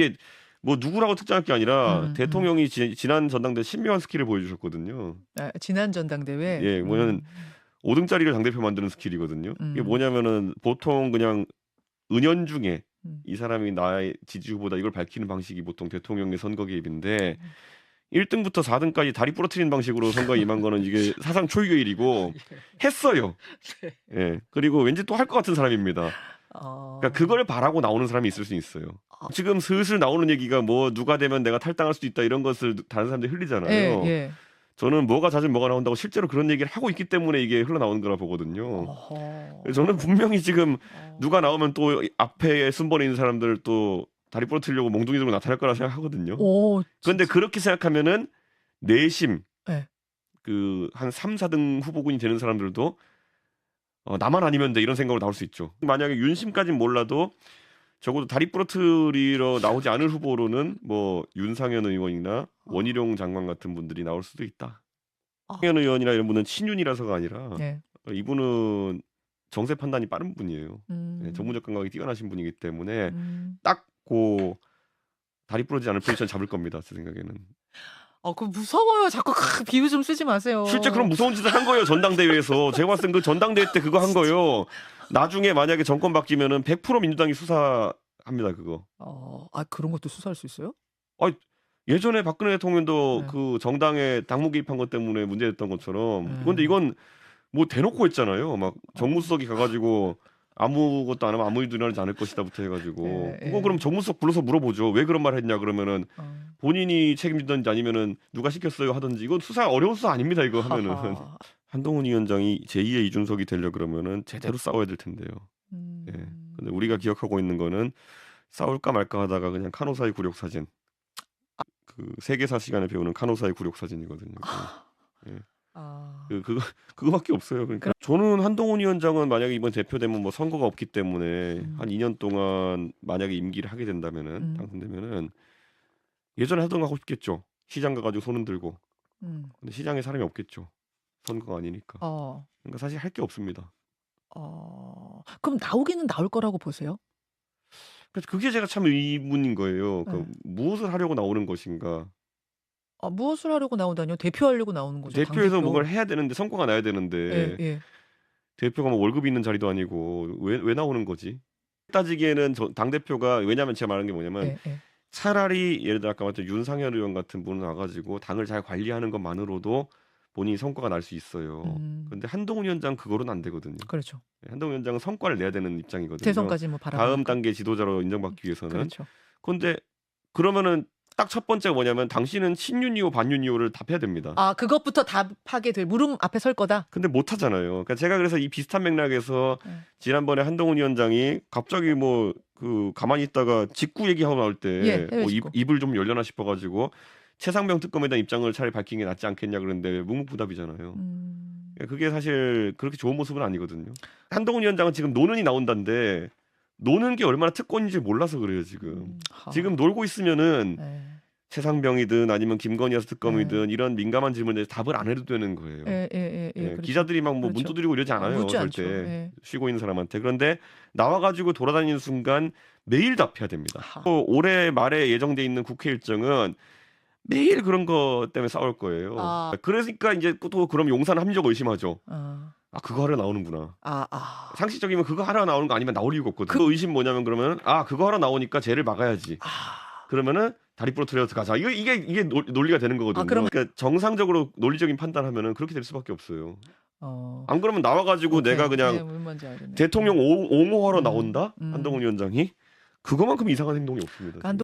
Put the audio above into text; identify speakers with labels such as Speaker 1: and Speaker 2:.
Speaker 1: 이게 뭐 누구라고 특정할 게 아니라
Speaker 2: 음, 음.
Speaker 1: 대통령이 지, 지난 전당대 신묘한 스킬을 보여주셨거든요.
Speaker 2: 아, 지난 전당대회.
Speaker 1: 예, 뭐냐면
Speaker 2: 음.
Speaker 1: 5등짜리를 당대표 만드는 스킬이거든요. 이게
Speaker 2: 음.
Speaker 1: 뭐냐면은 보통 그냥 은연 중에
Speaker 2: 음.
Speaker 1: 이 사람이 나의 지지 후보다 이걸 밝히는 방식이 보통 대통령의 선거 개입인데
Speaker 2: 음.
Speaker 1: 1등부터 4등까지 다리 부러뜨리는 방식으로 선거에 임한 거는 이게 사상 초유의 일이고 했어요.
Speaker 2: 네.
Speaker 1: 예. 그리고 왠지 또 할 것 같은 사람입니다.
Speaker 2: 어.
Speaker 1: 그러니까 그걸 바라고 나오는 사람이 있을 수 있어요.
Speaker 2: 아.
Speaker 1: 지금 슬슬 나오는 얘기가 뭐 누가 되면 내가 탈당할 수도 있다 이런 것을 다른 사람들이 흘리잖아요.
Speaker 2: 예, 예.
Speaker 1: 저는 뭐가 잦은 뭐가 나온다고 실제로 그런 얘기를 하고 있기 때문에 이게 흘러나오는 거라 보거든요.
Speaker 2: 어허.
Speaker 1: 저는 분명히 지금
Speaker 2: 어.
Speaker 1: 누가 나오면 또 앞에 순번에 있는 사람들 또 다리 부러뜨리려고 몽둥이 들고 나타날 거라 생각하거든요.
Speaker 2: 오.
Speaker 1: 그런데 그렇게 생각하면은 내심
Speaker 2: 네.
Speaker 1: 그한 3, 4등 후보군이 되는 사람들도 어, 나만 아니면 돼 이런 생각으로 나올 수 있죠. 만약에 윤심까진 몰라도 적어도 다리 부러뜨리러 나오지 않을 후보로는 뭐 윤상현 의원이나 원희룡 장관 같은 분들이 나올 수도 있다.
Speaker 2: 아.
Speaker 1: 상현 의원이나 이런 분은 친윤이라서가 아니라
Speaker 2: 네.
Speaker 1: 어, 이분은 정세 판단이 빠른 분이에요.
Speaker 2: 음.
Speaker 1: 네, 전문적 감각이 뛰어나신 분이기 때문에
Speaker 2: 음.
Speaker 1: 딱고 다리 부러지지 않을 포지션 잡을 겁니다. 제 생각에는.
Speaker 2: 어, 그 무서워요. 자꾸 그 비유 좀 쓰지 마세요.
Speaker 1: 실제 그런 무서운 짓을 한 거예요 전당대회에서 제가 봤을 땐그 전당대회 때 그거 한 거예요 나중에 만약에 정권 바뀌면은 100% 민주당이 수사합니다 그거
Speaker 2: 어, 아 그런 것도 수사할 수 있어요?
Speaker 1: 예전에 박근혜 대통령도
Speaker 2: 네.
Speaker 1: 그 정당에 당무 개입한 것 때문에 문제됐던 것처럼
Speaker 2: 네.
Speaker 1: 근데 이건 뭐 대놓고 했잖아요 막 정무수석이 가가지고 아무것도 안 하면 아무 일도 일어나지 않을 것이다부터 해가지고
Speaker 2: 네,
Speaker 1: 그거
Speaker 2: 네.
Speaker 1: 그럼 정무수석 불러서 물어보죠 왜 그런 말 했냐 그러면은
Speaker 2: 어.
Speaker 1: 본인이 책임지든지 아니면은 누가 시켰어요 하든지 이건 수사 어려운 수사 아닙니다 이거 하면은
Speaker 2: 하하.
Speaker 1: 한동훈 위원장이 제2의 이준석이 되려 그러면은 제대로 싸워야 될 텐데요.
Speaker 2: 음.
Speaker 1: 예. 근데 우리가 기억하고 있는 거는 싸울까 말까 하다가 그냥 카노사의 굴욕 사진. 그 세계사 시간에 배우는 카노사의 굴욕 사진이거든요.
Speaker 2: 아.
Speaker 1: 그 그거 그거밖에 없어요. 그러니까 저는 한동훈 위원장은 만약에 이번 대표되면 뭐 선거가 없기 때문에
Speaker 2: 음.
Speaker 1: 한 2년 동안 만약에 임기를 하게 된다면은
Speaker 2: 음.
Speaker 1: 당선되면은 예전에 하던 거 하고 싶겠죠. 시장 가가지고 손은 들고.
Speaker 2: 음.
Speaker 1: 근데 시장에 사람이 없겠죠. 선거가 아니니까.
Speaker 2: 어.
Speaker 1: 그러니까 사실 할 게 없습니다.
Speaker 2: 어. 그럼 나오기는 나올 거라고 보세요?
Speaker 1: 그래서 그게 제가 참 의문인 거예요. 그
Speaker 2: 네.
Speaker 1: 무엇을 하려고 나오는 것인가?
Speaker 2: 아, 무엇을 하려고 나오다니요? 대표하려고 나오는 거죠.
Speaker 1: 대표에서
Speaker 2: 당대표.
Speaker 1: 뭔가를 해야 되는데 성과가 나야 되는데
Speaker 2: 예, 예.
Speaker 1: 대표가 뭐 월급이 있는 자리도 아니고 왜 왜 나오는 거지? 따지기에는 당 대표가 왜냐하면 제가 말하는 게 뭐냐면
Speaker 2: 예, 예.
Speaker 1: 차라리 예를 들어 아까 말했던 윤상현 의원 같은 분은 와가지고 당을 잘 관리하는 것만으로도 본인이 성과가 날 수 있어요.
Speaker 2: 음.
Speaker 1: 근데 한동훈 위원장 그거로는 안 되거든요.
Speaker 2: 그렇죠.
Speaker 1: 한동훈 위원장은 성과를 내야 되는 입장이거든요.
Speaker 2: 대선까지 뭐 바라.
Speaker 1: 다음 단계 지도자로 인정받기 위해서는.
Speaker 2: 그렇죠.
Speaker 1: 근데 그러면은 딱 첫 번째가 뭐냐면 당신은 친윤이오 반윤이오를 답해야 됩니다.
Speaker 2: 아, 그것부터 답하게 될 물음 앞에 설 거다.
Speaker 1: 근데 못 하잖아요. 그러니까 제가 그래서 이 비슷한 맥락에서
Speaker 2: 네.
Speaker 1: 지난번에 한동훈 위원장이 갑자기 뭐 그 가만히 있다가 직구 얘기하고 나올 때
Speaker 2: 예,
Speaker 1: 뭐 입. 입을 좀 열려나 싶어가지고 최상병 특검에 대한 입장을 차라리 밝히는 게 낫지 않겠냐 그랬는데 묵묵부답이잖아요.
Speaker 2: 음.
Speaker 1: 그러니까 그게 사실 그렇게 좋은 모습은 아니거든요. 한동훈 위원장은 지금 노는이 나온다는데 노는 게 얼마나 특권인지 몰라서 그래요 지금.
Speaker 2: 음, 하.
Speaker 1: 지금 놀고 있으면은
Speaker 2: 예.
Speaker 1: 최상병이든 아니면 김건희여서 특검이든 이런 민감한 질문에 답을 안 해도 되는 거예요.
Speaker 2: 예, 예, 예, 예,
Speaker 1: 예,
Speaker 2: 그렇죠.
Speaker 1: 기자들이 막뭐문
Speaker 2: 그렇죠.
Speaker 1: 두드리고 이러지 않아요.
Speaker 2: 묻지
Speaker 1: 절대.
Speaker 2: 예.
Speaker 1: 쉬고 있는 사람한테. 그런데 나와가지고 돌아다니는 순간 매일 답해야 됩니다.
Speaker 2: 아하.
Speaker 1: 또 올해 말에 예정돼 있는 국회 일정은 매일 그런 거 때문에 싸울 거예요.
Speaker 2: 아.
Speaker 1: 그러니까 이제 또 그럼 용산 합리적 의심하죠.
Speaker 2: 아,
Speaker 1: 아 그거 하러 나오는구나.
Speaker 2: 아, 아.
Speaker 1: 상식적이면 그거 하러 나오는 거 아니면 나올 이유가 없거든. 그 의심 뭐냐면 그러면 아 그거 하러 나오니까 쟤를 막아야지.
Speaker 2: 아.
Speaker 1: 그러면은 다리 부러뜨려서 가자. 이거 이게 이게 논- 논리가 되는 거거든요.
Speaker 2: 아, 그럼-
Speaker 1: 그러니까 정상적으로 논리적인 판단하면은 그렇게 될 수밖에 없어요.
Speaker 2: 어.
Speaker 1: 안 그러면 나와가지고
Speaker 2: 오케이.
Speaker 1: 내가 그냥
Speaker 2: 네, 뭔 말인지 알겠네.
Speaker 1: 대통령 오- 옹호하러
Speaker 2: 음,
Speaker 1: 나온다
Speaker 2: 음.
Speaker 1: 한동훈 위원장이 그거만큼 이상한 행동이 없습니다.
Speaker 2: 한동-